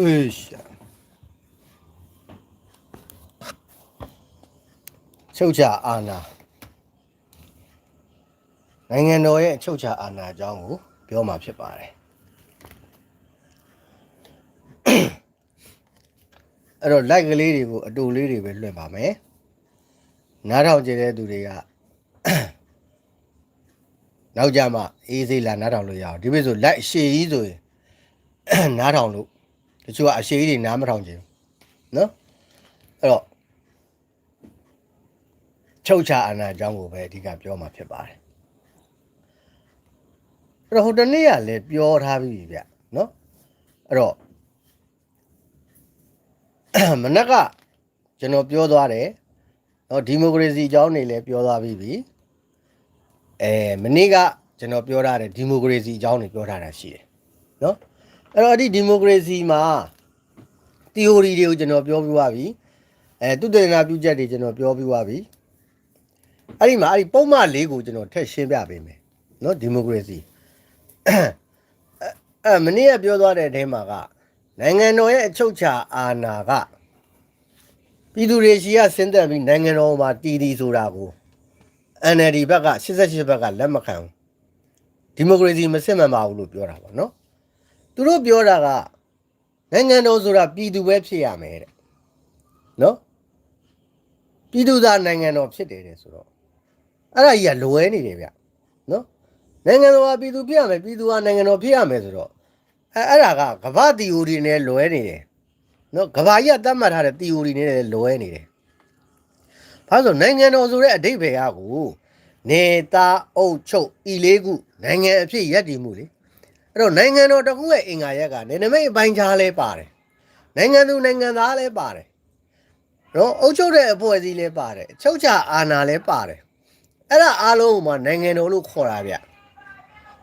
အေးရှာချုပ်ချအာဏာနိုင်ငံတော်ရဲ့အချုပ်ချအာဏာအကြောင်းကိုပြောမှာဖြစ်ပါတယ်အဲ့တော့ like ကလေးတွေကိုအတူလေးတွေပဲလွှင့်ပါမယ်နားထောင်ကြတဲ့သူတွေကနောက်ကြမှာအေးစိတ်လာနားထောင်လို့ရအောင်ဒီလိုဆို like အရှည်ကြီးဆိုရင်နားထောင်လို့ တချို့ကအရှည်ကြီးတွေနားမထောင်ချင်ဘူးနော်အဲ့တော့ချုပ်ချအာဏာအကြောင်းကိုပဲအဓိကပြောမှာဖြစ်ပါတယ်အဲ့တော့ဟိုတနေ့ကလည်းပြောထားပြီးပြီဗျနော်အဲ့တော့မနက်ကကျွန်တော်ပြောသွားတယ်နော်ဒီမိုကရေစီအကြောင်းနေလည်းပြောသွားပြီးပြီအဲမနေ့ကကျွန်တော်ပြောထားတယ်ဒီမိုကရေစီအကြောင်းနေပြောထားတာရှိတယ်နော် အဲ့တော့အဲ့ဒီဒီမိုကရေစီမှာ theory တွေကိုကျွန်တော်ပြောပြသွားပြီအဲသူတေနာပြုချက်တွေကျွန်တော်ပြောပြသွားပြီအဲ့ဒီမှာအဲ့ဒီပုံမှန်လေးကိုကျွန်တော်ထည့်ရှင်းပြပေးမယ်နော်ဒီမိုကရေစီအဲမနေ့ကပြောသွားတဲ့အထဲမှာကနိုင်ငံတော်ရဲ့အချုပ်ချာအာဏာကပြည်သူတွေရှိရဆင်းသက်ပြီးနိုင်ငံတော်မှာတည်တည်ဆိုတာကို NLD ဘက်က88ဘက်ကလက်မခံဘူးဒီမိုကရေစီမစစ်မှန်ပါဘူးလို့ပြောတာပေါ့နော် သူတို့ပြောတာကနိုင်ငံတော်ဆိုတာပြည်သူပဲဖြစ်ရမယ်တဲ့နော်ပြည်သူသားနိုင်ငံတော်ဖြစ်တယ်တဲ့ဆိုတော့အဲ့ဒါကြီးကလွဲနေတယ်ဗျနော်နိုင်ငံတော်ကပြည်သူဖြစ်ရမယ်ပြည်သူကနိုင်ငံတော်ဖြစ်ရမယ်ဆိုတော့အဲအဲ့ဒါကကမ္ဘာတီအိုရီနဲ့လွဲနေတယ်နော်ကမ္ဘာကြီးကသတ်မှတ်ထားတဲ့တီအိုရီနဲ့လည်းလွဲနေတယ်ဘာလို့လဲဆိုနိုင်ငံတော်ဆိုတဲ့အဓိပ္ပာယ်ကကို နေသားအုပ်ချုပ်ဤလေးခုနိုင်ငံအဖြစ်ရပ်တည်မှုလေ အဲ့တော့နိုင်ငံတော်တစ်ခုရဲ့အင်္ဂါရက်ကနေနမိတ်အပိုင်းခြားလဲပါတယ်နိုင်ငံသူနိုင်ငံသားလဲပါတယ်နော်အုပ်ချုပ်တဲ့အဖွဲ့အစည်းလဲပါတယ်အချုပ်ချာအာဏာလဲပါတယ်အဲ့ဒါအားလုံးကိုမှနိုင်ငံတော်လို့ခေါ်တာဗျ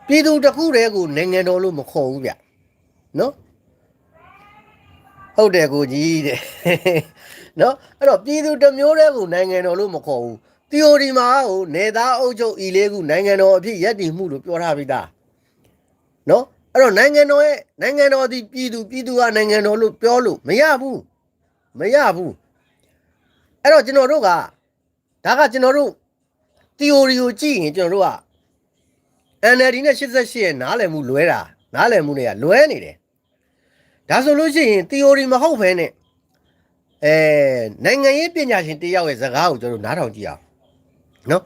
ပြည်သူတစ်ခုတည်းကိုနိုင်ငံတော်လို့မခေါ်ဘူးဗျနော်ဟုတ်တယ်ကိုကြီးတဲ့နော်အဲ့တော့ပြည်သူတစ်မျိုးတည်းကိုနိုင်ငံတော်လို့မခေါ်ဘူး theory မှာဟိုနေသားအုပ်ချုပ်ဤလေးခုနိုင်ငံတော်အဖြစ်ရည်တည်မှုလို့ပြောထားပြီးသား နော်အဲ့တော့နိုင်ငံတော်ရဲ့နိုင်ငံတော်ဒီပြည်သူပြည်သူကနိုင်ငံတော်လို့ပြောလို့မရဘူးမရဘူးအဲ့တော့ကျွန်တော်တို့ကဒါကကျွန်တော်တို့ theory ကိုကြည့်ရင်ကျွန်တော်တို့က NLD နဲ့88ရဲ့နားလည်မှုလွဲတာနားလည်မှုတွေကလွဲနေတယ်ဒါဆိုလို့ရှိရင် theory မဟုတ်ဘဲနဲ့အဲနိုင်ငံရေးပညာရှင်တယောက်ရဲ့စကားကိုကျွန်တော်တို့နားထောင်ကြည့်အောင်နော်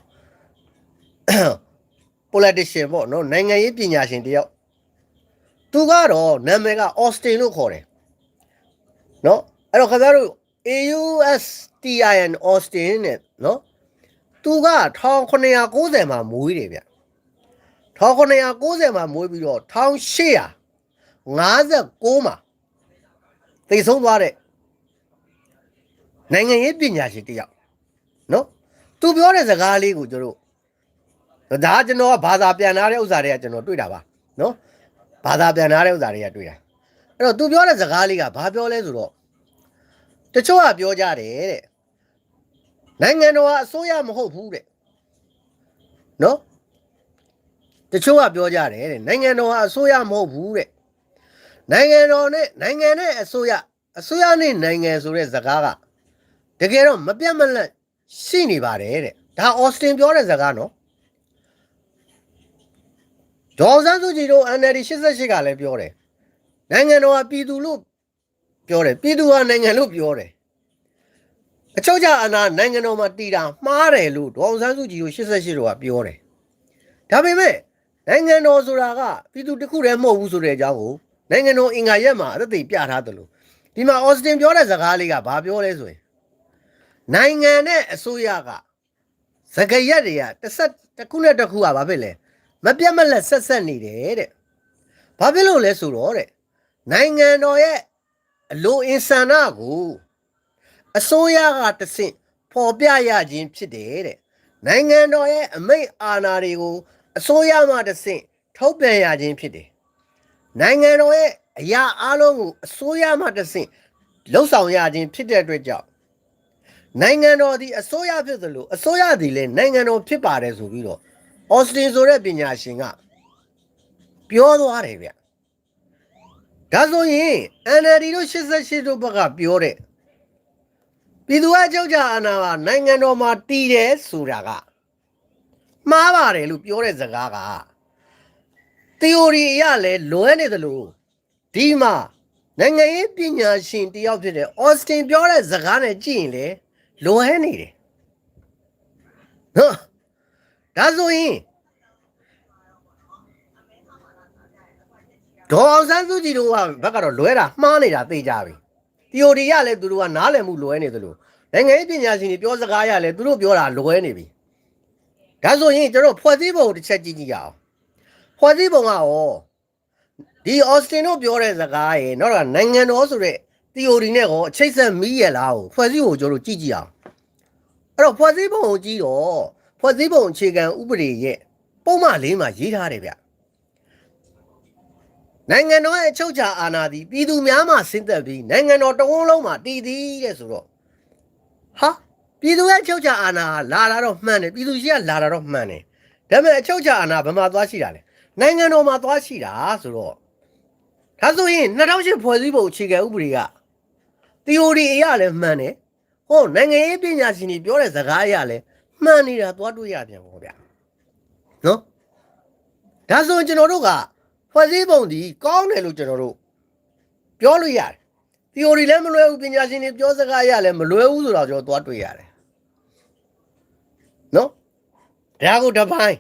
politician ပေါ့နော်နိုင်ငံရေးပညာရှင်တယောက် သူကတော့နာမည်က Austin လို့ခေါ်တယ်နော်အဲ့တော့ခင်ဗျားတို့ AUSTIN Austin နဲ့နော်သူက1990မှာမွေးတယ်ဗျ1990မှာမွေးပြီးတော့1859မှာသိဆုံးသွားတဲ့နိုင်ငံရေးပညာရှင်တစ်ယောက်နော်သူပြောတဲ့စကားလေးကိုကျွန်တော်တို့ဒါကကျွန်တော်ကဘာသာပြန်ထားတဲ့ဥစ္စာတွေကကျွန်တော်တွေ့တာပါနော် ဘာသာပြန်ထားတဲ့ဥစ္စာတွေကတွေ့တာအဲ့တော့သူပြောတဲ့စကားလေးကဘာပြောလဲဆိုတော့တချို့ကပြောကြတယ်တဲ့နိုင်ငံတော်ကအစိုးရမဟုတ်ဘူးတဲ့နော်တချို့ကပြောကြတယ်တဲ့နိုင်ငံတော်ဟာအစိုးရမဟုတ်ဘူးတဲ့နိုင်ငံတော်နဲ့နိုင်ငံနဲ့အစိုးရအစိုးရနဲ့နိုင်ငံဆိုတဲ့စကားကတကယ်တော့မပြတ်မလတ်ရှိနေပါတယ်တဲ့ဒါအော်စတင်ပြောတဲ့စကားနော် ဒေါ်စန်းစုကြည်တို့ NLD 88ကလည်းပြောတယ်နိုင်ငံတော်ဟာပြည်သူလို့ပြောတယ်ပြည်သူဟာနိုင်ငံလို့ပြောတယ်အချုပ်ချအာဏာနိုင်ငံတော်မှာတည်တာမှားတယ်လို့ဒေါ်စန်းစုကြည်တို့88တို့ကပြောတယ်ဒါပေမဲ့နိုင်ငံတော်ဆိုတာကပြည်သူတစ်ခုတည်းမဟုတ်ဘူးဆိုတဲ့အကြောင်းကိုနိုင်ငံတော်အင်္ဂါရက်မှာအသက်သိပြထားတယ်လို့ဒီမှာအော်စတင်ပြောတဲ့စကားလေးကဘာပြောလဲဆိုရင်နိုင်ငံနဲ့အစိုးရကစကရက်တွေကတစ်ဆက်တစ်ခုနဲ့တစ်ခုကဘာဖြစ်လဲ မပြတ်မလက်ဆက်ဆက်နေတယ်တဲ့ဘာဖြစ်လို့လဲဆိုတော့တဲ့နိုင်ငံတော်ရဲ့အလိုအင်ဆန္ဒကိုအစိုးရကတဆင့်ပေါ်ပြရခြင်းဖြစ်တယ်တဲ့နိုင်ငံတော်ရဲ့အမိတ်အာဏာတွေကိုအစိုးရမှတစ်ဆင့်ထုတ်ပြန်ရခြင်းဖြစ်တယ်။နိုင်ငံတော်ရဲ့အရာအလုံးကိုအစိုးရမှတစ်ဆင့်လှုပ်ဆောင်ရခြင်းဖြစ်တဲ့အတွက်ကြောင့်နိုင်ငံတော်ဒီအစိုးရဖြစ်သလိုအစိုးရဒီလည်းနိုင်ငံတော်ဖြစ်ပါတယ်ဆိုပြီးတော့ အော်စတင်ဆိုတဲ့ပညာရှင်ကပြောသွားတယ်ဗျ။ဒဒါဆိုရင် NLD တို့88တို့ဘက်ကပြောတဲ့ပြည်သူ့အကြောက်ကြအာဏာကနိုင်ငံတော်မှာတည်တယ်ဆိုတာကမှားပါတယ်လို့ပြောတဲ့စကားက theory အရလဲလွဲနေတယ်လို့ဒီမှာနိုင်ငံရေးပညာရှင်တယောက်ဖြစ်တဲ့ Austin ပြောတဲ့စကားနဲ့ကြည့်ရင်လေလွဲနေတယ်နော် ဒါဆိုရင်ဒေါ်အောင်ဆန်းစုကြည်တို့ကဘက်ကတော့လွဲတာမှားနေတာသိကြပြီ theory ရလဲသူတို့ကနားလည်မှုလွဲနေသလိုနိုင်ငံရေးပညာရှင်တွေပြောစကားရလဲသူတို့ပြောတာလွဲနေပြီဒါဆိုရင်ကျွန်တော်ဖွဲ့စည်းပုံတစ်ချက်ကြည့်ကြည့်ရအောင်ဖွဲ့စည်းပုံကရောဒီ Austin တို့ပြောတဲ့စကားရေနောက်ကနိုင်ငံတော်ဆိုတဲ့ theory နဲ့ကောအချိတ်ဆက်မီးရလားကိုဖွဲ့စည်းပုံကျွန်တော်တို့ကြည့်ကြည့်အောင်အဲ့တော့ဖွဲ့စည်းပုံကိုကြည့်တော့ ဖွဲ့စည်းပုံအခြေခံဥပဒေရဲ့ပုံမှန်လေးမှာရေးထားတယ်ဗျနိုင်ငံတော်ရဲ့အချုပ်အခြာအာဏာသည်ပြည်သူများမှဆင်းသက်ပြီးနိုင်ငံတော်တဝန်းလုံးမှာတည်သည်တဲ့ဆိုတော့ဟာပြည်သူရဲ့အချုပ်အခြာအာဏာလာလာတော့မှန်တယ်ပြည်သူရှိကလာလာတော့မှန်တယ်ဒါပေမဲ့အချုပ်အခြာအာဏာဘယ်မှာသွားရှိတာလဲနိုင်ငံတော်မှာသွားရှိတာဆိုတော့ဒါဆိုရင်2008ဖွဲ့စည်းပုံအခြေခံဥပဒေက theory အရလည်းမှန်တယ်ဟောနိုင်ငံရေးပညာရှင်တွေပြောတဲ့စကားအရလည်း မှန်နေတာသွားတွေ့ရပြန်ပေါ့ဗျာနော်ဒါဆိုရင်ကျွန်တော်တို့ကဖွဲ့စည်းပုံဒီကောင်းတယ်လို့ကျွန်တော်တို့ပြောလို့ရတယ် theory လည်းမလွယ်ဘူးပညာရှင်တွေပြောစကားအရလည်းမလွယ်ဘူးဆိုတော့ကျွန်တော်သွားတွေ့ရတယ်နော်ဒါကိုတစ်ပိုင်း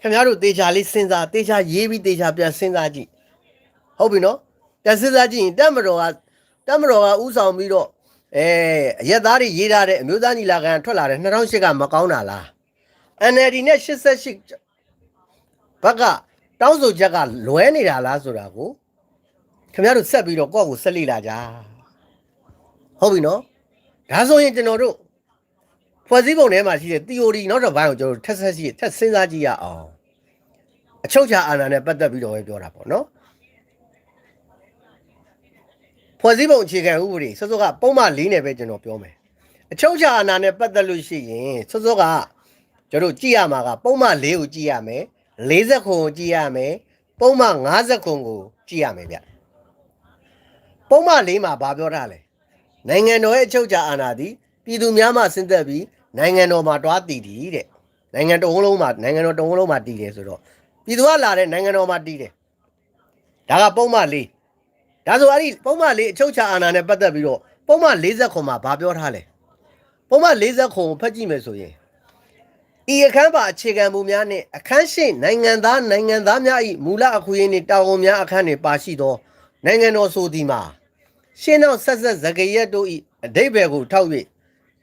ခင်ဗျားတို့တေချာလေးစဉ်းစားတေချာရေးပြီးတေချာပြန်စဉ်းစားကြည့်ဟုတ်ပြီနော်ပြန်စဉ်းစားကြည့်ရင်တက်မတော်ကတက်မတော်ကဥဆောင်ပြီးတော့ အဲအရက်သားတွေရေးထားတဲ့အမျိုးသားညီလာခံထွက်လာတဲ့2008ကမကောင်းတာလား NLD နဲ့88ဘက်ကတောင်းဆိုချက်ကလွဲနေတာလားဆိုတာကိုခင်ဗျားတို့ဆက်ပြီးတော့ကိုယ့်ကိုဆက်လိလာကြဟုတ်ပြီနော်ဒါဆိုရင်ကျွန်တော်တို့ဖွဲ့စည်းပုံထဲမှာရှိတဲ့ theory နောက်တစ်ပိုင်းကိုကျွန်တော်တို့ထက်ဆက်ရှိထက်စဉ်းစားကြည့်ရအောင်အချုပ်ချာအာဏာနဲ့ပတ်သက်ပြီးတော့ပဲပြောတာပေါ့နော် ဖွဲ့စည်းပုံအခြေခံဥပဒေစောစောကပုံမှန်၄နဲ့ပဲကျွန်တော်ပြောမယ်အချုပ်ချာအာဏာနဲ့ပတ်သက်လို့ရှိရင်စောစောကကျွန်တော်တို့ကြည့်ရမှာကပုံမှန်၄ကိုကြည့်ရမယ်40ခုကိုကြည့်ရမယ်ပုံမှန်50ခုကိုကြည့်ရမယ်ဗျပုံမှန်၄မှာဘာပြောထားလဲနိုင်ငံတော်ရဲ့အချုပ်ချာအာဏာသည်ပြည်သူများမှဆင်းသက်ပြီးနိုင်ငံတော်မှာတွားတည်တည်တဲ့နိုင်ငံတော်လုံးမှာနိုင်ငံတော်တဝန်းလုံးမှာတည်တယ်ဆိုတော့ပြည်သူကလာတဲ့နိုင်ငံတော်မှာတည်တယ်ဒါကပုံမှန်၄ ဒါဆိုအဲ့ဒီပုံမှန်၄အချုပ်ချာအာဏာနဲ့ပတ်သက်ပြီးတော့ပုံမှန်40ခုမှာဘာပြောထားလဲပုံမှန်40ခုကိုဖတ်ကြည့်မယ်ဆိုရင်ဤအခန်းပါအခြေခံမူများနှင့်အခန်းရှိနိုင်ငံသားနိုင်ငံသားများ၏မူလအခွင့်အရေးနှင့်တာဝန်များအခန်းနှင့်ပါရှိသော နိုင်ငံတော်ဆိုသည်မှာရှင်းနောက်ဆက်ဆက်ဇဂရက်တို့၏အဓိပ္ပာယ်ကိုထောက်၍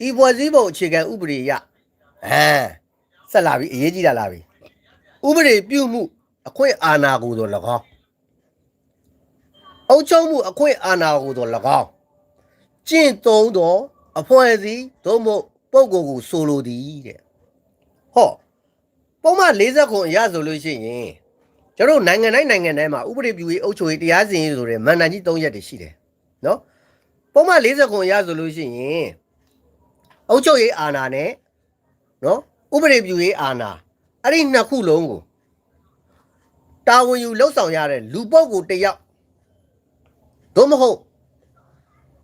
ဤဖွဲ့စည်းပုံအခြေခံဥပဒေအရအဲဆက်လာပြီအရေးကြီးတာလာပြီဥပဒေပြုမှုအခွင့်အာဏာကိုသော၎င်း အုပ်ချုပ်မှုအခွင့်အာဏာကိုသော၎င်းကျင့်သုံးသောအဖွဲ့အစည်းသို့မဟုတ်ပုဂ္ဂိုလ်ကိုဆိုလိုသည်တဲ့ဟောပုံမှန်40ခုအရဆိုလို့ရှိရင်ကျွန်တော်တို့နိုင်ငံတိုင်းနိုင်ငံတိုင်းမှာဥပဒေပြုရေးအုပ်ချုပ်ရေးတရားစီရင်ရေးဆိုတဲ့မန်နန်ကြီး၃ရက်တည်းရှိတယ်နော်ပုံမှန်40ခုအရဆိုလို့ရှိရင်အုပ်ချုပ်ရေးအာဏာနဲ့နော်ဥပဒေပြုရေးအာဏာအဲ့ဒီနှစ်ခုလုံးကိုတာဝန်ယူလှုပ်ဆောင်ရတဲ့လူပုဂ္ဂိုလ်တစ်ယောက် သို့မဟုတ်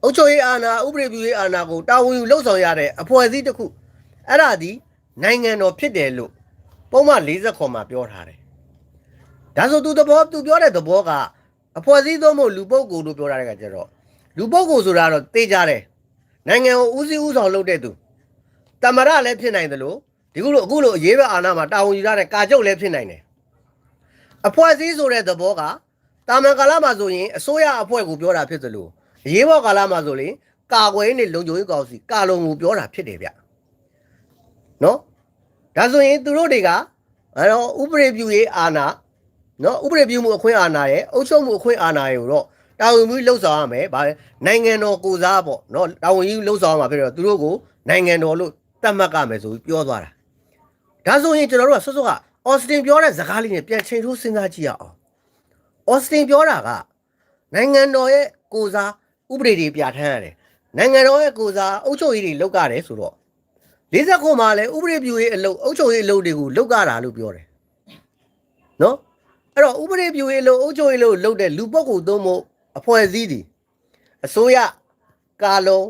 အုပ်ချုပ်ရေးအာဏာဥပဒေပြုရေးအာဏာကိုတာဝန်ယူလှုပ်ဆောင်ရတဲ့အဖွဲ့အစည်းတစ်ခုအဲ့ဒါဒီနိုင်ငံတော်ဖြစ်တယ်လို့ပုံမှန်40ခွန်မှာပြောထားတယ်။ဒါဆိုသူသဘောသူပြောတဲ့သဘောကအဖွဲ့အစည်းသုံးဖို့လူပုဂ္ဂိုလ်လို့ပြောထားတဲ့ကကြတော့လူပုဂ္ဂိုလ်ဆိုတာတော့သိကြတယ်။နိုင်ငံကိုဦးစီးဦးဆောင်လုပ်တဲ့သူတမရလည်းဖြစ်နိုင်တယ်လို့ဒီခုလိုအခုလိုအရေးပဲအာဏာမှာတာဝန်ယူရတဲ့ကာချုပ်လည်းဖြစ်နိုင်တယ်။အဖွဲ့အစည်းဆိုတဲ့သဘောက တာမန်ကာလမှာဆိုရင်အစိုးရအဖွဲ့ကိုပြောတာဖြစ်သလိုအရေးပေါ်ကာလမှာဆိုရင်ကာကွယ်ရေးနဲ့လုံခြုံရေးကောင်စီကာလုံကိုပြောတာဖြစ်တယ်ဗျ။နော်ဒါဆိုရင်သူတို့တွေကအဲတော့ဥပဒေပြုရေးအာဏာနော်ဥပဒေပြုမှုအခွင့်အာဏာရဲ့အုပ်ချုပ်မှုအခွင့်အာဏာရဲ့ကိုတော့တာဝန်ပြီးလှုပ်ဆောင်ရမယ်ဗာလဲနိုင်ငံတော်ကိုစားပေါ့နော်တာဝန်ကြီးလှုပ်ဆောင်ရမှာဖြစ်တော့သူတို့ကိုနိုင်ငံတော်လို့သတ်မှတ်ကြမယ်ဆိုပြီးပြောသွားတာဒါဆိုရင်ကျွန်တော်တို့ကဆွတ်ဆွတ်ကအော်စတင်ပြောတဲ့ဇာကားလေးနဲ့ပြန်ချိန်ထိုးစဉ်းစားကြည့်ရအောင် အော်စတင်ပြောတာကနိုင်ငံတော်ရဲ့ကိုစားဥပဒေတွေပြဋ္ဌာန်းရတယ်နိုင်ငံတော်ရဲ့ကိုစားအုပ်ချုပ်ရေးတွေလုပ်ရတယ်ဆိုတော့40ခုမှလည်းဥပဒေပြုရေးအလုပ်အုပ်ချုပ်ရေးအလုပ်တွေကိုလုပ်ကြတာလို့ပြောတယ်နော်အဲ့တော့ဥပဒေပြုရေးအလုပ်အုပ်ချုပ်ရေးအလုပ်လုပ်တဲ့လူပုဂ္ဂိုလ်သုံးဖို့အဖွဲ့အစည်းသည်အစိုးရကာလုံ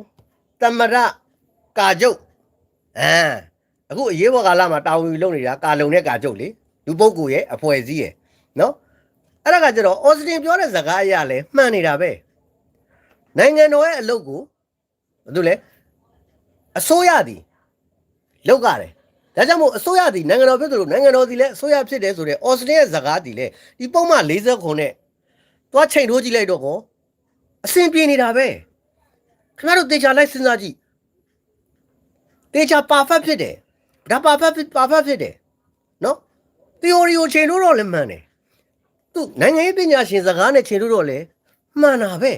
တမရကာကျုပ်အဲအခုအရေးပေါ်ကာလမှာတာဝန်ယူလုပ်နေတာကာလုံနဲ့ကာကျုပ်လေလူပုဂ္ဂိုလ်ရဲ့အဖွဲ့အစည်းရဲ့နော် အဲ့ဒါကကျတော့အော်စတင်ပြောတဲ့စကားအရလဲမှန်နေတာပဲနိုင်ငံတော်ရဲ့အလုပ်ကိုဘာလို့လဲအစိုးရသည်လုပ်ရတယ်ဒါကြောင့်မို့အစိုးရသည်နိုင်ငံတော်ဖြစ်သလိုနိုင်ငံတော်သည်လည်းအစိုးရဖြစ်တယ်ဆိုတော့အော်စတင်ရဲ့စကားသည်လည်းဒီပုံမှန်40ခုနဲ့သွားချိန်ထိုးကြည့်လိုက်တော့ကောအဆင်ပြေနေတာပဲခင်ဗျားတို့တေချာလိုက်စဉ်းစားကြည့်တေချာ perfect ဖြစ်တယ်ဒါ perfect perfect ဖြစ်တယ်နော် theory ကိုချိန်လို့တော့လည်းမှန်တယ် သူနိုင်ငံရေးပညာရှင်စကားနဲ့ချိန်လို့တော့လည်းမှန်တာပဲ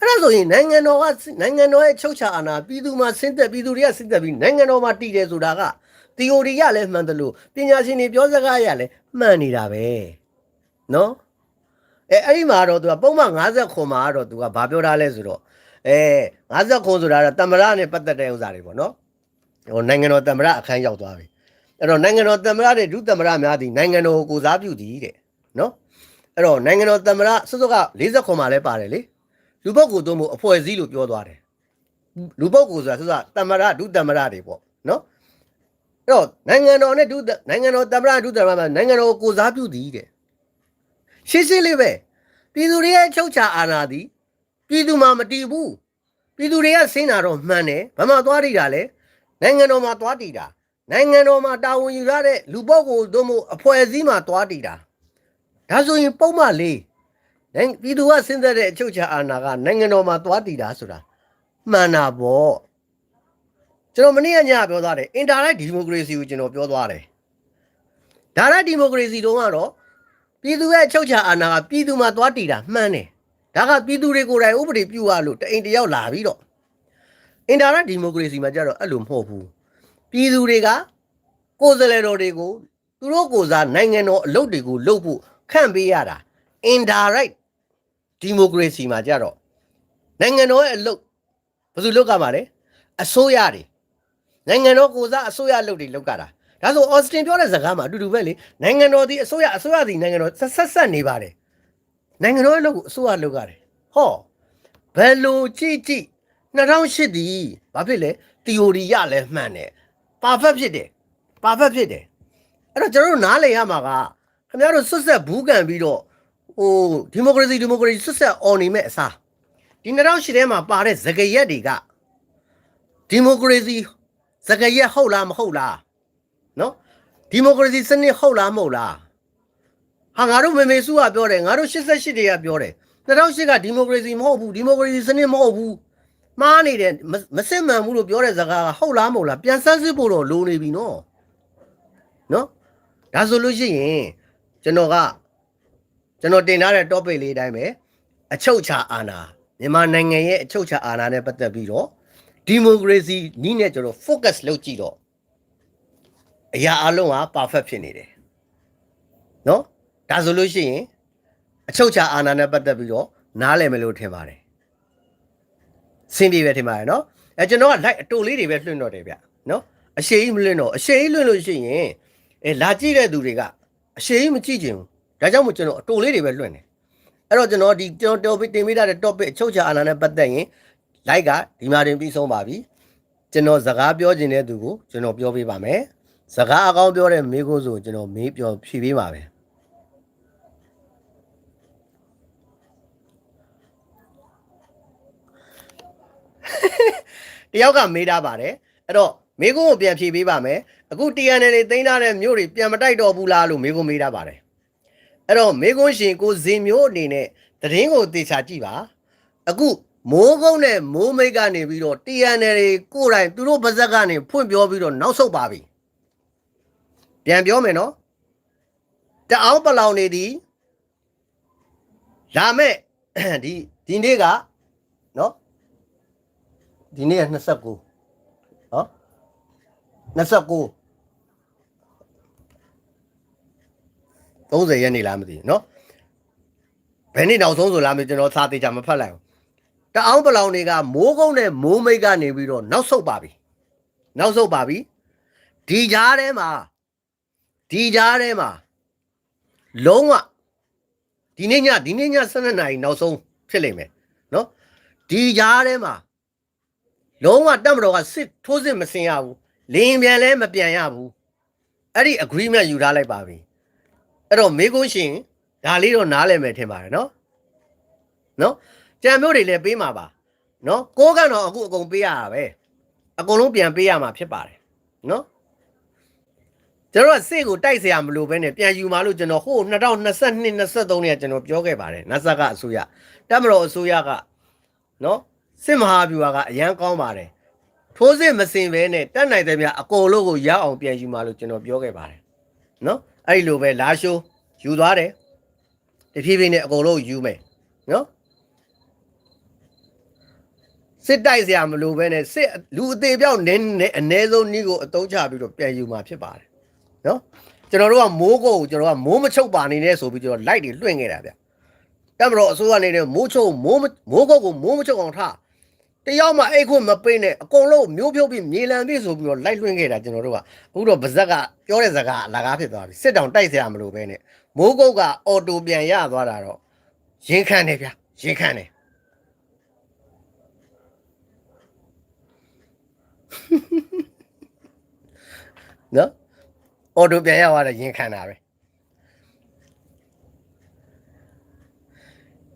အဲ့ဒါဆိုရင်နိုင်ငံတော်ကနိုင်ငံတော်ရဲ့ချုပ်ချာအာဏာပြည်သူမှာဆင်းသက်ပြည်သူတွေကဆင်းသက်ပြီးနိုင်ငံတော်မှာတည်တယ်ဆိုတာက theory ရလည်းမှန်တယ်လို့ပညာရှင်တွေပြောစကားရလည်းမှန်နေတာပဲနော်အဲအဲ့ဒီမှာတော့သူကပုံမှန်50ခွန်မှာတော့သူကဘာပြောထားလဲဆိုတော့အဲ50ခွန်ဆိုတာတော့တမရနဲ့ပတ်သက်တဲ့ဥစ္စာတွေပေါ့နော်ဟိုနိုင်ငံတော်တမရအခန်းရောက်သွားပြီအဲ့တော့နိုင်ငံတော်တမရတဲ့ဒုတမရများသည်နိုင်ငံတော်ကိုကိုစားပြုသည်တဲ့ နော်အဲ့တော့နိုင်ငံတော်တမရစွတ်စွတ်က40ခွန်မှာလည်းပါတယ်လေလူပုဂ္ဂိုလ်တို့မို့အဖွဲ့အစည်းလို့ပြောသွားတယ်လူပုဂ္ဂိုလ်ဆိုတာစွတ်စွတ်တမရဒုတမရတွေပေါ့နော်အဲ့တော့နိုင်ငံတော်နဲ့ဒုနိုင်ငံတော်တမရဒုတမရမှာနိုင်ငံတော်ကိုကိုစားပြုသည်တဲ့ရှင်းရှင်းလေးပဲပြည်သူတွေရဲ့ချုပ်ချာအာဏာသည်ပြည်သူမှမတည်ဘူးပြည်သူတွေကဆင်းတာတော့မှန်တယ်ဘာမှသွားတည်တာလဲနိုင်ငံတော်မှာသွားတည်တာနိုင်ငံတော်မှာတာဝန်ယူရတဲ့လူပုဂ္ဂိုလ်တို့မို့အဖွဲ့အစည်းမှာသွားတည်တာ ဒါဆိုရင်ပုံမှန်လေးနိုင်ငံပြည်သူကဆင်းသက်တဲ့အချုပ်ချာအာဏာကနိုင်ငံတော်မှာသွားတည်တာဆိုတာမှန်တာပေါ့ကျွန်တော်မနေ့ကညပြောသွားတယ် indirect democracy ကိုကျွန်တော်ပြောသွားတယ် direct democracy တုန်းကတော့ပြည်သူရဲ့အချုပ်ချာအာဏာကပြည်သူမှာသွားတည်တာမှန်တယ်ဒါကပြည်သူတွေကိုယ်တိုင်ဥပဒေပြုရလို့တအိမ်တယောက်လာပြီးတော့ indirect democracy မှာကြတော့အဲ့လိုမဟုတ်ဘူးပြည်သူတွေကကိုယ်စားလှယ်တော်တွေကိုသူတို့ကိုယ်စားနိုင်ငံတော်အလုပ်တွေကိုလုပ်ဖို့ ခန့်ပေးရတာ indirect democracy မှာကြတော့နိုင်ငံတော်ရဲ့အလုပ်ဘယ်သူလုပ်ကြမှာလဲအစိုးရတွေနိုင်ငံတော်ကိုယ်စားအစိုးရလုပ်တွေလုပ်ကြတာဒါဆိုအော်စတင်ပြောတဲ့စကားမှာအတူတူပဲလေနိုင်ငံတော်ဒီအစိုးရအစိုးရဒီနိုင်ငံတော်ဆက်ဆက်ဆက်နေပါတယ်နိုင်ငံတော်ရဲ့အလုပ်ကိုအစိုးရလုပ်ကြတယ်ဟောဘယ်လိုကြည့်ကြည့်2008ဒီဘာဖြစ်လဲ theory ရလဲမှန်တယ် perfect ဖြစ်တယ် perfect ဖြစ်တယ်အဲ့တော့ကျွန်တော်တို့နားလည်ရမှာက ခင်ဗျားတို့ဆွတ်ဆက်ဘူးကန်ပြီးတော့ဟိုဒီမိုကရေစီဒီမိုကရေစီဆွတ်ဆက်អော်နေမဲ့အစားဒီ2008ထဲမှာပါတဲ့ဇကရက်တွေကဒီမိုကရေစီဇကရက်ဟုတ်လားမဟုတ်လားနော်ဒီမိုကရေစီစနစ်ဟုတ်လားမဟုတ်လားဟာငါတို့မေမေစုကပြောတယ်ငါတို့88တွေကပြောတယ်2008ကဒီမိုကရေစီမဟုတ်ဘူးဒီမိုကရေစီစနစ်မဟုတ်ဘူးမှားနေတယ်မမစစ်မှန်ဘူးလို့ပြောတဲ့စကားကဟုတ်လားမဟုတ်လားပြန်ဆန်းစစ်ဖို့တော့လိုနေပြီနော်နော်ဒါဆိုလို့ရှိရင် ကျွန်တော်ကကျွန်တော်တင်ထားတဲ့ topic လေးအတိုင်းပဲအချုပ်ချာအာဏာမြန်မာနိုင်ငံရဲ့အချုပ်ချာအာဏာနဲ့ပတ်သက်ပြီးတော့ဒီမိုကရေစီနည်းနဲ့ကျွန်တော် focus လုပ်ကြည့်တော့အရာအလုံးက perfect ဖြစ်နေတယ်နော်ဒါဆိုလို့ရှိရင်အချုပ်ချာအာဏာနဲ့ပတ်သက်ပြီးတော့နားလည်မယ်လို့ထင်ပါတယ်စင်ပြေပဲထင်ပါတယ်နော်အဲကျွန်တော်က like အတူလေးတွေပဲလွှင့်တော့တယ်ဗျနော်အရှိကြီးမလွှင့်တော့အရှိကြီးလွှင့်လို့ရှိရင်အဲလာကြည့်တဲ့သူတွေက အရှိကြီးမကြည့်ချင်ဘူးဒါကြောင့်မို့ကျွန်တော်အတူလေးတွေပဲလွှင့်တယ်အဲ့တော့ကျွန်တော်ဒီကျွန်တော် topic တင်ပေးထားတဲ့ topic အချုပ်ချာအာဏာနဲ့ပတ်သက်ရင် like ကဒီမှာတင်ပြီးဆုံးပါပြီကျွန်တော်စကားပြောခြင်းတဲ့သူကိုကျွန်တော်ပြောပေးပါမယ်စကားအကောင်းပြောတဲ့မိခိုးဆိုကျွန်တော်မေးပြောဖြေပေးပါမယ်တယောက်ကမေးထားပါတယ်အဲ့တော့ မေကုန်းကိုပြန်ဖြေပေးပါမယ်အခု TNL တွေသိမ်းထားတဲ့မြို့တွေပြန်မတိုက်တော့ဘူးလားလို့မေကုန်းမေးထားပါတယ်အဲ့တော့မေကုန်းရှင်ကိုဇင်မျိုးအနေနဲ့သတင်းကိုသေချာကြည့်ပါအခုမိုးကုန်းနဲ့မိုးမိတ်ကနေပြီးတော့ TNL တွေကိုယ်တိုင်သူတို့ပါဇက်ကနေဖွင့်ပြောပြီးတော့နောက်ဆုတ်ပါပြီပြန်ပြောမယ်နော်တအောင်ပလောင်နေသည်လာမဲ့ဒီဒီနေ့ကနော်ဒီနေ့က29နော် 29 30ရက်နေလားမသိဘူးเนาะဘယ်နေ့နောက်ဆုံးဆိုလားမသိကျွန်တော်စာသေးချာမဖတ်လိုက်ဘူးတအောင်ပလောင်တွေကမိုးကုန်းနဲ့မိုးမိတ်ကနေပြီးတော့နောက်ဆုတ်ပါပြီနောက်ဆုတ်ပါပြီဒီကြားထဲမှာဒီကြားထဲမှာလုံးဝ ဒီနေ့ညဒီနေ့ည12နာရီနောက်ဆုံးဖြစ်လိမ့်မယ်နော်ဒီကြားထဲမှာလုံးဝတက်မတော်ကစစ်ထိုးစစ်မစင်ရဘူး လင်းပြန်လဲမပြန်ရဘူးအဲ့ဒီ agreement ယူထားလိုက်ပါပြီအဲ့တော့မေကွန်းရှင်ဒါလေးတော့နားလည်မယ်ထင်ပါတယ်နော်နော်ကြံမျိုးတွေလည်းပေးမှာပါနော်ကိုးကတော့အခုအကုန်ပေးရတာပဲအကုန်လုံးပြန်ပေးရမှာဖြစ်ပါတယ်နော်ကျွန်တော်ကစိတ်ကိုတိုက်เสียမလို့ပဲနဲ့ပြန်ယူมาလို့ကျွန်တော်ဟို2022 23เนี่ยကျွန်တော်ပြောခဲ့ပါတယ်နတ်ဆက်ကအစိုးရတက်မတော်အစိုးရကနော်စစ်မဟာဗျူဟာကအရန်ကောင်းပါတယ် ထိုးစစ်မစင်ပဲနဲ့တတ်နိုင်တဲ့များအကုန်လုံးကိုရအောင်ပြန်ယူမှာလို့ကျွန်တော်ပြောခဲ့ပါတယ်နော်အဲ့လိုပဲလာရှိုးယူသွားတယ်တဖြည်းဖြည်းနဲ့အကုန်လုံးယူမယ်နော်စစ်တိုက်စရာမလိုပဲနဲ့စစ်လူအသေးပြောက်နင်းနေအ ਨੇ ဆုံးနီးကိုအတုံးချပြီးတော့ပြန်ယူမှာဖြစ်ပါတယ်နော်ကျွန်တော်တို့ကမိုးကိုကျွန်တော်ကမိုးမချုပ်ပါနေနဲ့ဆိုပြီးကျွန်တော်လိုက်တွေလွှင့်ခဲ့တာဗျတမတော်အစိုးရအနေနဲ့မိုးချုပ်မိုးမိုးကုတ်ကိုမိုးမချုပ်အောင်ထား တယောက်မှအိတ်ခွင့်မပေးနဲ့အကုန်လုံးမျိုးဖြုတ်ပြီးမြေလံပြည့်ဆိုပြီးတော့လိုက်လွှင့်ခဲ့တာကျွန်တော်တို့ကအခုတော့ဗဇက်ကပြောတဲ့ဇက်ကအလကားဖြစ်သွားပြီစစ်တောင်တိုက်ဆရာမလို့ပဲနဲ့မိုးကုတ်ကအော်တိုပြန်ရသွားတာတော့ရင်ခံတယ်ဗျာရင်ခံတယ်နော်အော်တိုပြန်ရသွားတယ်ရင်ခံတာပဲ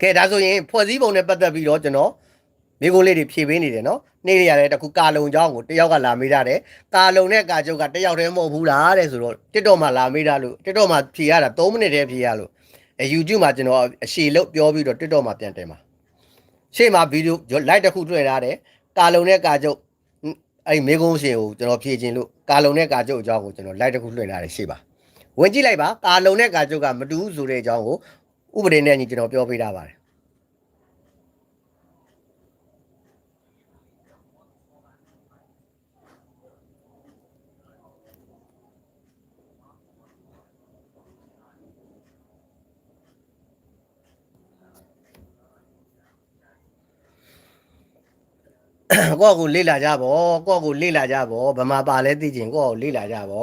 ကဲဒါဆိုရင်ဖွဲ့စည်းပုံနဲ့ပတ်သက်ပြီးတော့ကျွန်တော် မိကုန်းလေးတွေဖြည့်ပေးနေတယ်နော်နေ့ရက်ရတယ်တခုကာလုံเจ้าကိုတယောက်ကလာမေးတာတယ်ကာလုံနဲ့ကာကျုပ်ကတယောက်တည်းမဟုတ်ဘူးလားတဲ့ဆိုတော့တစ်တော့မှလာမေးတာလို့တစ်တော့မှဖြည့်ရတာ3မိနစ်တည်းဖြည့်ရလို့အဲ YouTube မှာကျွန်တော်အရှည်လို့ပြောပြီးတော့တစ်တော့မှပြန်တင်ပါရှေ့မှာဗီဒီယို live တစ်ခုတွေ့ထားတယ်ကာလုံနဲ့ကာကျုပ်အဲ့ဒီမေကုန်းရှင်ကိုကျွန်တော်ဖြည့်ခြင်းလို့ကာလုံနဲ့ကာကျုပ်အကြောင်းကိုကျွန်တော် live တစ်ခုလွှင့်ထားတယ်ရှေ့ပါ ဝင်ကြည့်လိုက်ပါကာလုံနဲ့ကာကျုပ်ကမတူဘူးဆိုတဲ့အကြောင်းကိုဥပဒေနဲ့ညီကျွန်တော်ပြောပေးထားပါတယ် ကိုယ့်ကိုလေ့လာကြပါကိုယ့်ကိုလေ့လာကြပါဗမာပါလဲသိချင်ကိုယ့်ကိုလေ့လာကြပါ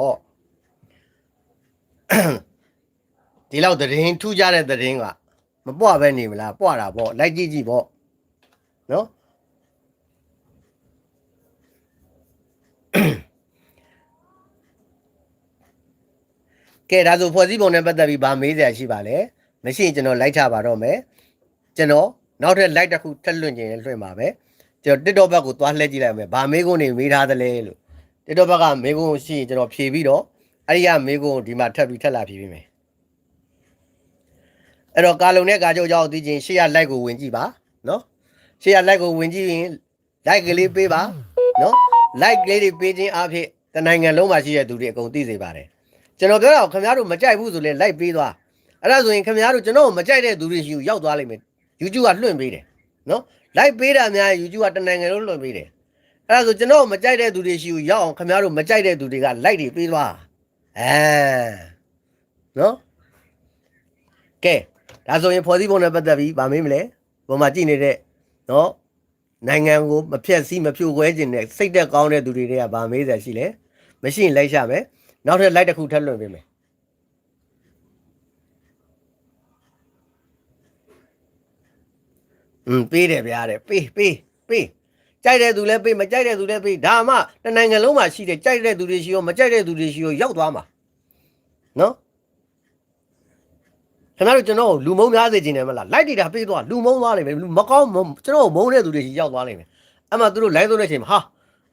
ဒီလောက်သတင်းထူးကြတဲ့သတင်းကမပွားပဲနေမလားပွားတာပေါ့လိုက်ကြည့်ကြည့်ပေါ့နော်ကဲဒါဆိုဖွဲ့စည်းပုံနဲ့ပတ်သက်ပြီးဗာမေးစရာရှိပါလဲမရှိရင်ကျွန်တော်လိုက်ချပါတော့မယ်ကျွန်တော်နောက်ထပ် live တစ်ခုထပ်လွှင့်ခြင်းလွှင့်ပါပဲ ကျွန်တော် TikTok ဘက်ကိုသွားလှည့်ကြည့်လိုက်မယ်ဗာမေးခွန်းနေမေးထားသလဲလို့ TikTok ဘက်ကမေးခွန်းရှိရင်ကျွန်တော်ဖြေပြီးတော့အဲ့ဒီကမေးခွန်းကိုဒီမှာထပ်ပြီးထပ်လာဖြေပေးမယ်အဲ့တော့ကာလုံနဲ့ကာကြုတ်ကြောင်းသိချင်းရှေ့ရ like ကိုဝင်ကြည့်ပါနော်ရှေ့ရ like ကိုဝင်ကြည့်ရင် like ကလေးပေးပါနော် like ကလေးတွေပေးခြင်းအဖြစ်တနိုင်ငံလုံးမှာရှိတဲ့သူတွေအကုန်သိစေပါတယ်ကျွန်တော်ပြောတာခင်ဗျားတို့မကြိုက်ဘူးဆိုလဲ like ပေးသွားအဲ့ဒါဆိုရင်ခင်ဗျားတို့ကျွန်တော်မကြိုက်တဲ့သူတွေရှိကိုရောက်သွားလိမ့်မယ် YouTube ကလွှင့်ပေးတယ်နော် like ပေးတာများ YouTube ကတနိုင်ငံလုံးလွှင့်ပေးတယ်အဲ့ဒါဆိုကျွန်တော်မကြိုက်တဲ့သူတွေရှိကိုရောက်အောင်ခင်ဗျားတို့မကြိုက်တဲ့သူတွေက like တွေပေးသွားအဲနော်ကဲဒါဆိုရင်ဖော်စည်းပုံနဲ့ပတ်သက်ပြီးဗာမေးမလဲပုံမှာကြည့်နေတဲ့နော်နိုင်ငံကိုမဖြက်စီးမဖြိုခွဲခြင်းနဲ့စိတ်သက်ကောင်းတဲ့သူတွေတွေကဗာမေးစရာရှိလဲမရှိရင်လိုက်ရှာမယ်နောက်ထပ် like တစ်ခုထပ်လွှင့်ပေးမယ် อืมပေးတယ်ဗျာတဲ့ပေးပေးပေးကြိုက်တဲ့သူလည်းပေးမကြိုက်တဲ့သူလည်းပေးဒါမှတနိုင်ငံလုံးမှာရှိတဲ့ကြိုက်တဲ့သူတွေရှိရောမကြိုက်တဲ့သူတွေရှိရောရောက်သွားမှာနော်ခင်ဗျားတို့ကျွန်တော်ကိုလူမုံများစေခြင်းတယ်မလားလိုက်နေတာပေးသွားလူမုံသွားလိမ့်မယ်လူမကောင်းမကျွန်တော်ကိုမုံတဲ့သူတွေရှိရောက်သွားလိမ့်မယ်အဲ့မှာသူတို့ live သုံးတဲ့အချိန်မှာဟာ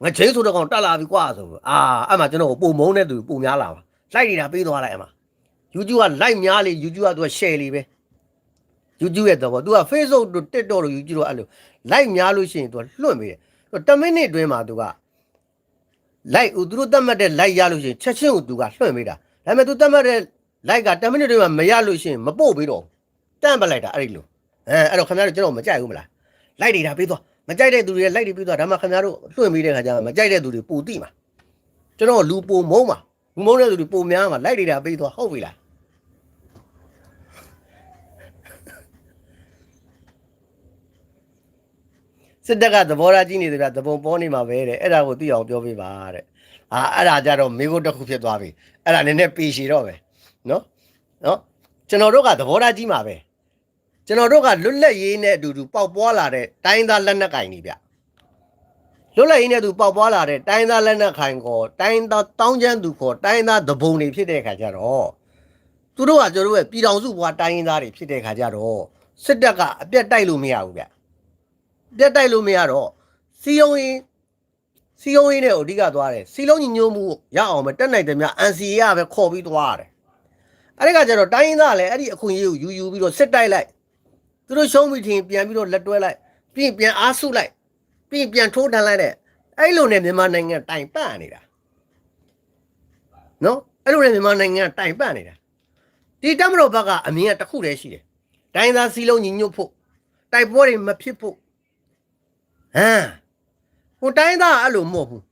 ငါချင်းဆိုတော့ကောင်တက်လာပြီကွာဆိုပြီးအာအဲ့မှာကျွန်တော်ကိုပုံမုံတဲ့သူပုံများလာပါလိုက်နေတာပေးသွားလိုက်အဲ့မှာ YouTube က like များလေ YouTube ကသူက share လေပဲ YouTube ရဲ့တော့သူက Facebook တို့ TikTok တို့ YouTube တို့အဲ့လို like များလို့ရှိရင်သူကလွှင့်ပေးတယ်10မိနစ်အတွင်းမှာသူက like သူတို့တတ်မှတ်တဲ့ like ရလို့ရှိရင်ချက်ချင်းကိုသူကလွှင့်ပေးတာဒါပေမဲ့သူတတ်မှတ်တဲ့ like က10မိနစ်အတွင်းမှာမရလို့ရှိရင်မပို့ပေးတော့ဘူးတန့်ပလိုက်တာအဲ့ဒီလိုအဲအဲ့တော့ခင်ဗျားတို့ကျွန်တော်မကြိုက်ဘူးမလား like တွေဒါပေးသွားမကြိုက်တဲ့သူတွေ like တွေပေးသွားဒါမှခင်ဗျားတို့လွှင့်ပေးတဲ့ခါကျမှမကြိုက်တဲ့သူတွေပူတိမှာကျွန်တော်လူပူမုံမှာလူမုံတဲ့သူတွေပူများမှာ like တွေဒါပေးသွားဟုတ်ပြီလား စစ်တပ်ကသဘောထားကြီးနေတယ်ဗျသဘုံပေါ်နေမှာပဲတဲ့အဲ့ဒါကိုသိအောင်ပြောပေးပါတဲ့အာအဲ့ဒါကြတော့မိဖို့တစ်ခုဖြစ်သွားပြီအဲ့ဒါနည်းနည်းပေရှည်တော့ပဲနော်နော်ကျွန်တော်တို့ကသဘောထားကြီးမှာပဲကျွန်တော်တို့ကလွတ်လပ်ရေးနဲ့အတူတူပေါက်ပွားလာတဲ့တိုင်းသားလက်နက်ကင်တွေဗျလွတ်လပ်ရေးနဲ့အတူပေါက်ပွားလာတဲ့တိုင်းသားလက်နက်ကင်ကောတိုင်းသားတောင်းကျမ်းသူခေါ်တိုင်းသားသဘုံတွေဖြစ်တဲ့ခါကျတော့သူတို့ကကျွန်တော်တို့ရဲ့ပြည်တော်စုဘွားတိုင်းရင်းသားတွေဖြစ်တဲ့ခါကျတော့စစ်တပ်ကအပြတ်တိုက်လို့မရဘူးဗျ ပြတ်တိုက်လို့မရတော့စီယုံရင်စီယုံရင်နဲ့အဓိကသွားတယ်စီလုံးညီညွတ်မှုရအောင်ပဲတက်နိုင်တယ်များ NCA ကပဲခေါ်ပြီးသွားရတယ်အဲ့ဒီကကျတော့တိုင်းရင်းသားလည်းအဲ့ဒီအခွင့်အရေးကိုယူယူပြီးတော့စစ်တိုက်လိုက်သူတို့ရှုံးပြီးထင်ပြန်ပြီးတော့လက်တွဲလိုက်ပြီးရင်ပြန်အားစုလိုက်ပြီးရင်ပြန်ထိုးထန်လိုက်တဲ့အဲ့လိုနဲ့မြန်မာနိုင်ငံတိုင်ပတ်နေတာနော်အဲ့လိုနဲ့မြန်မာနိုင်ငံတိုင်ပတ်နေတာဒီတမတော်ဘက်ကအမြင်ကတစ်ခုတည်းရှိတယ်တိုင်းသားစီလုံးညီညွတ်ဖို့တိုက်ပွဲတွေမဖြစ်ဖို့ ဟမ်ဟိုတိုင်းသားအဲ့လိုမဟုတ်ဘူး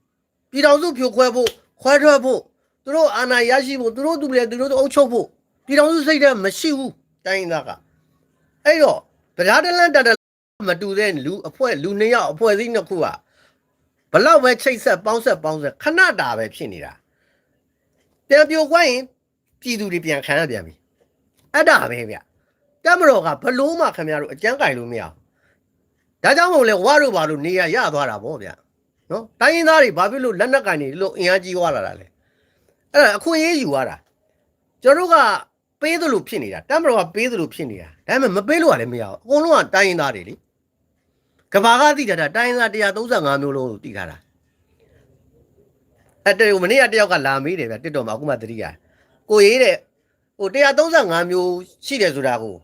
ပြည်တော်စုဖြိုခွဲဖို့ခွဲထွက်ဖို့သူတို့အာဏာရရှိဖို့သူတို့သူတွေသူတို့အုပ်ချုပ်ဖို့ပြည်တော်စုစိတ်ထဲမရှိဘူးတိုင်းသားကအဲ့တော့တရားတလန်တတမတူတဲ့လူအဖွဲ့လူနှစ်ယောက်အဖွဲ့အစည်းနှစ်ခုကဘလောက်ပဲချိတ်ဆက်ပေါင်းဆက်ပေါင်းဆက်ခဏတာပဲဖြစ်နေတာပြန်ပြိုခွင့်ရင်ပြည်သူတွေပြန်ခံရပြန်ပြီအဲ့ဒါပဲဗျတက်မတော်ကဘလို့မှခင်ဗျားတို့အကြမ်းကြိုင်လို့မရဘူး ဒါကြောင့်မို့လဲဝါတို့ဘာလို့နေရရသွားတာဗောဗျနော်တိုင်းရင်းသားတွေဘာဖြစ်လို့လက်နက်ကင်တွေလို့အင်အားကြီးသွားလာတာလဲအဲ့ဒါအခွင့်အရေးယူသွားတာကျွန်တော်တို့ကပေးသလိုဖြစ်နေတာတမတော်ကပေးသလိုဖြစ်နေတာဒါပေမဲ့မပေးလို့ကလည်းမရဘူးအကုန်လုံးကတိုင်းရင်းသားတွေလေကဘာကသိတာတာတိုင်းရင်းသား135မျိုးလုံးကိုသိထားတာအဲ့တဲ့မနေ့ကတယောက်ကလာမေးတယ်ဗျတစ်တော်မှာအခုမှသတိရကိုရေးတဲ့ဟို135မျိုးရှိတယ်ဆိုတာကို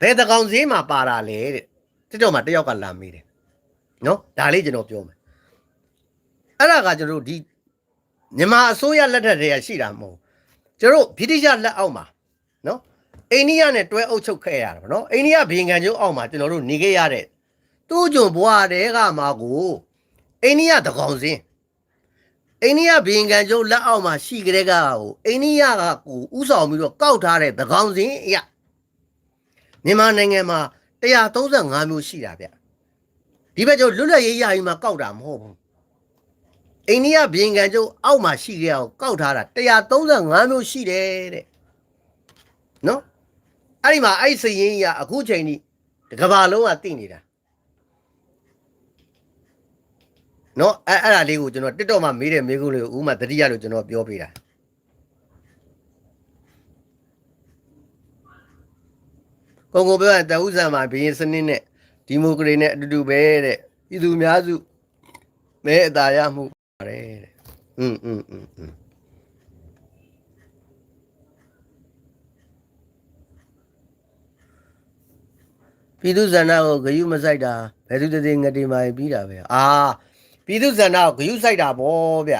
ဘယ်တကောင်ဈေးမှာပါတာလဲတဲ့ တစ်တော်မှာတယောက်ကလာမေးတယ်နော်ဒါလေးကျွန်တော်ပြောမယ်အဲ့ဒါကကျွန်တော်တို့ဒီမြန်မာအစိုးရလက်ထက်တည်းကရှိတာမဟုတ်ဘူးကျွန်တော်တို့ဗြိတိရှလက်အောက်မှာနော်အိန္ဒိယနဲ့တွဲအုပ်ချုပ်ခဲ့ရတာဗောနော်အိန္ဒိယဘင်ကန်ကျုံအောက်မှာကျွန်တော်တို့နေခဲ့ရတဲ့တူးကြုံဘွားတဲကမှာကိုအိန္ဒိယတကောင်စင်းအိန္ဒိယဘင်ကန်ကျုံလက်အောက်မှာရှိကြတဲ့ကကိုအိန္ဒိယကကိုဥဆောင်ပြီးတော့ကောက်ထားတဲ့တကောင်စင်းအရာမြန်မာနိုင်ငံမှာ 135မျိုးရှိတာဗျဒီဘက်ကျုံလွတ်လပ်ရေးရရင်မှာကောက်တာမဟုတ်ဘူးအိန္ဒိယဘင်ကန်ကျုံအောက်မှာရှိကြအောင်ကောက်ထားတာ135မျိုးရှိတယ်တဲ့နော်အဲ့ဒီမှာအဲ့ဒီစရင်ကြီးကအခုချိန်ကြီးတစ်ကဘာလုံးကတည်နေတာနော်အဲ့အဲ့ဒါလေးကိုကျွန်တော်တစ်တော့မှမေးတဲ့မေးခွန်းလေးကိုဥမာတတိယလို့ကျွန်တော်ပြောပေးတာ ကိုကိုပြောရင်တဥဇံမှာဘရင်စနစ်နဲ့ဒီမိုကရေနဲ့အတူတူပဲတဲ့ပြည်သူများစုမဲအသာရမှုပါတယ်တဲ့อืมอืมอืมอืม ပြည်သူဇန္နာကိုဂယုမဆိုင်တာဘယ်သူတည်းငတိမာပြီးတာပဲအာပြည်သူဇန္နာကိုဂယုဆိုင်တာဗောဗျ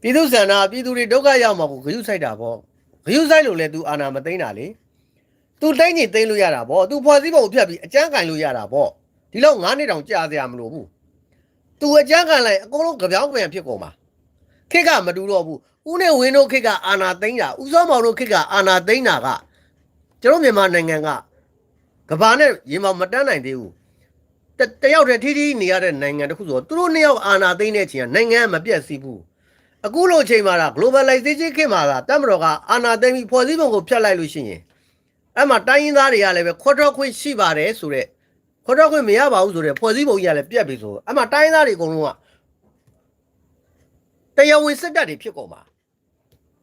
ပြည်သူဇန္နာပြည်သူတွေဒုက္ခရောက်မှာကိုဂယုဆိုင်တာဗောဂယုဆိုင်လို့လဲ तू အာနာမသိမ့်တာလေ သူတိုင်းကြီးသိမ်းလို့ရတာပေါ့သူဖွဲ့စည်းပုံဖြတ်ပြီးအကြမ်းကန်လို့ရတာပေါ့ဒီလောက်9နှစ်တောင်ကြာစရာမလိုဘူးသူအကြမ်းကန်လိုက်အကုန်လုံးကြောင်ပြန်ဖြစ်ကုန်ပါခစ်ကမတူတော့ဘူးဦးနဲ့ဝင်းတို့ခစ်ကအာနာသိမ်းတာဦးစောမောင်တို့ခစ်ကအာနာသိမ်းတာကကျွန်တော်မြန်မာနိုင်ငံကကဘာနဲ့ရင်မမတန်းနိုင်သေးဘူးတယောက်တည်းထီးထီးနေရတဲ့နိုင်ငံတခုဆိုသူတို့နှစ်ယောက်အာနာသိမ်းတဲ့ချိန်ကနိုင်ငံမပြတ်စီးဘူးအခုလိုချိန်မှာလား globalization ခေတ်မှာလားတပ်မတော်ကအာဏာသိမ်းပြီးဖွဲ့စည်းပုံကိုဖျက်လိုက်လို့ရှိရင် အဲ့မှာတိုင်းရင်းသားတွေကလည်းပဲခွတ်တော့ခွင့်ရှိပါတယ်ဆိုတော့ခွတ်တော့ခွင့်မရပါဘူးဆိုတော့ဖွဲ့စည်းပုံကြီးကလည်းပြတ်ပြီဆိုတော့အဲ့မှာတိုင်းရင်းသားတွေအကုန်လုံးကတရားဝင်စစ်တပ်တွေဖြစ်ကုန်ပါ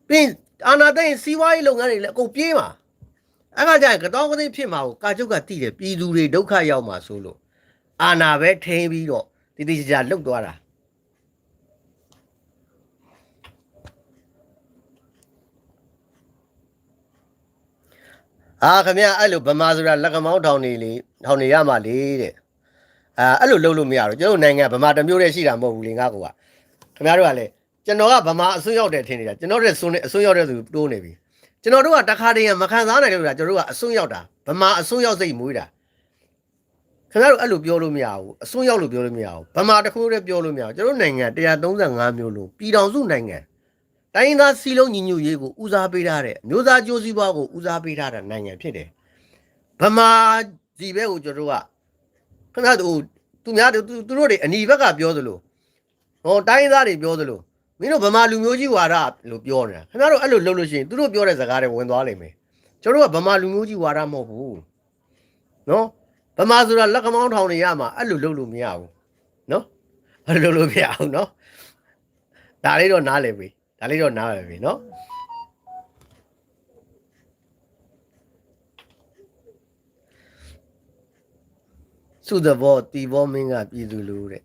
ပြီးရင်အာဏာသိမ်းရင်စီးပွားရေးလုပ်ငန်းတွေလည်းအကုန်ပြေးပါအဲ့ကကြရင်ကတောင်းကသိဖြစ်မှာကိုကာချုပ်ကတိတယ်ပြည်သူတွေဒုက္ခရောက်မှာဆိုလို့အာနာပဲထိန်းပြီးတော့တည်တည်ကြကြလှုပ်သွားတာ အာခမရအဲ့လိုဗမာဆိုတာလက်ကမောင်းထောင်နေလေထောင်နေရမှာလေတဲ့အာအဲ့လိုလှုပ်လို့မရတော့ကျွန်တော်နိုင်ငံဗမာတစ်မျိုးတည်းရှိတာမဟုတ်ဘူးလေငါကောခမရတို့ကလည်းကျွန်တော်ကဗမာအစွန်းရောက်တယ်ထင်နေတာကျွန်တော်တဲ့စွန်းနေအစွန်းရောက်တဲ့သူတိုးနေပြီကျွန်တော်တို့ကတခါတည်းရမခံစားနိုင်လို့လားကျွန်တော်တို့ကအစွန်းရောက်တာဗမာအစွန်းရောက်စိတ်မွေးတာခင်ဗျားတို့အဲ့လိုပြောလို့မရဘူးအစွန်းရောက်လို့ပြောလို့မရဘူးဗမာတစ်ခုတည်းပြောလို့မရဘူးကျွန်တော်နိုင်ငံ135မျိုးလို့ပြည်တော်စုနိုင်ငံ တိုင်းရင်းသားစီလုံးညီညွတ်ရေးကိုဦးစားပေးထားတဲ့အမျိုးသားကြိုးစည်းပွားကိုဦးစားပေးထားတဲ့နိုင်ငံဖြစ်တယ်ဗမာဒီဘက်ကိုကျွန်တော်တို့ကခင်ဗျားတို့သူများတို့သူသူတို့တွေအနီဘက်ကပြောသလိုဟောတိုင်းရင်းသားတွေပြောသလိုမင်းတို့ဗမာလူမျိုးကြီးဝါဒလို့ပြောနေတာခင်ဗျားတို့အဲ့လိုလုပ်လို့ရှိရင်သူတို့ပြောတဲ့စကားတွေဝင်သွားလိမ့်မယ်ကျွန်တော်တို့ကဗမာလူမျိုးကြီးဝါဒမဟုတ်ဘူးနော်ဗမာဆိုတာလက်ကမောင်းထောင်နေရမှာအဲ့လိုလုပ်လို့မရဘူးနော်အဲ့လိုလုပ်လို့မရဘူးနော်ဒါလေးတော့နားလည်ပြီ ဒါလေးတော့နားလည်ပြီနော်စုသဘောတီဘောမင်းကပြည်သူလူတဲ့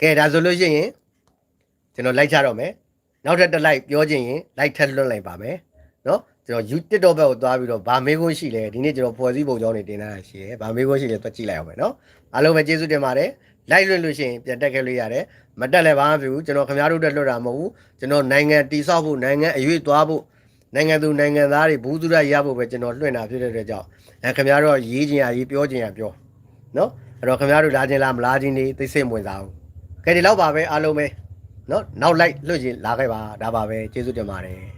ကဲဒါဆိုလို့ရှိရင်ကျွန်တော်လိုက်ချတော့မယ်နောက်ထပ်တစ်လိုက်ပြောချင်ရင်လိုက်ထပ်လွှတ်လိုက်ပါမယ်နော် ကျွန်တော် you TikTok ဘက်ကိုသွားပြီးတော့ဗာမေးခွန်းရှိလဲဒီနေ့ကျွန်တော်ဖွဲ့စည်းပုံကြောင်းတွေတင်ထားတာရှိရယ်ဗာမေးခွန်းရှိလဲသွားကြည့်လိုက်အောင်မယ်နော်အားလုံးပဲကျေးဇူးတင်ပါတယ် like လွှင့်လို့ရှိရင်ပြန်တက်ခဲ့လို့ရတယ်မတက်လည်းဘာမှမဖြစ်ဘူးကျွန်တော်ခင်ဗျားတို့တက်လွှတ်တာမဟုတ်ဘူးကျွန်တော်နိုင်ငံတိဆောက်ဖို့နိုင်ငံအရွေးသွားဖို့နိုင်ငံသူနိုင်ငံသားတွေဘူးသူရရဖို့ပဲကျွန်တော်လွှင့်တာဖြစ်တဲ့အတွက်ကြောင့်အဲခင်ဗျားတို့ရေးချင်ရရေးပြောချင်ရပြောနော်အဲ့တော့ခင်ဗျားတို့လာချင်လားမလာချင်နေသိစိတ်ဝင်စားဘူးကဲဒီလောက်ပါပဲအားလုံးပဲနော်နောက်လိုက်လွှင့်ချင်လာခဲ့ပါဒါပါပဲကျေးဇူးတင်ပါတယ်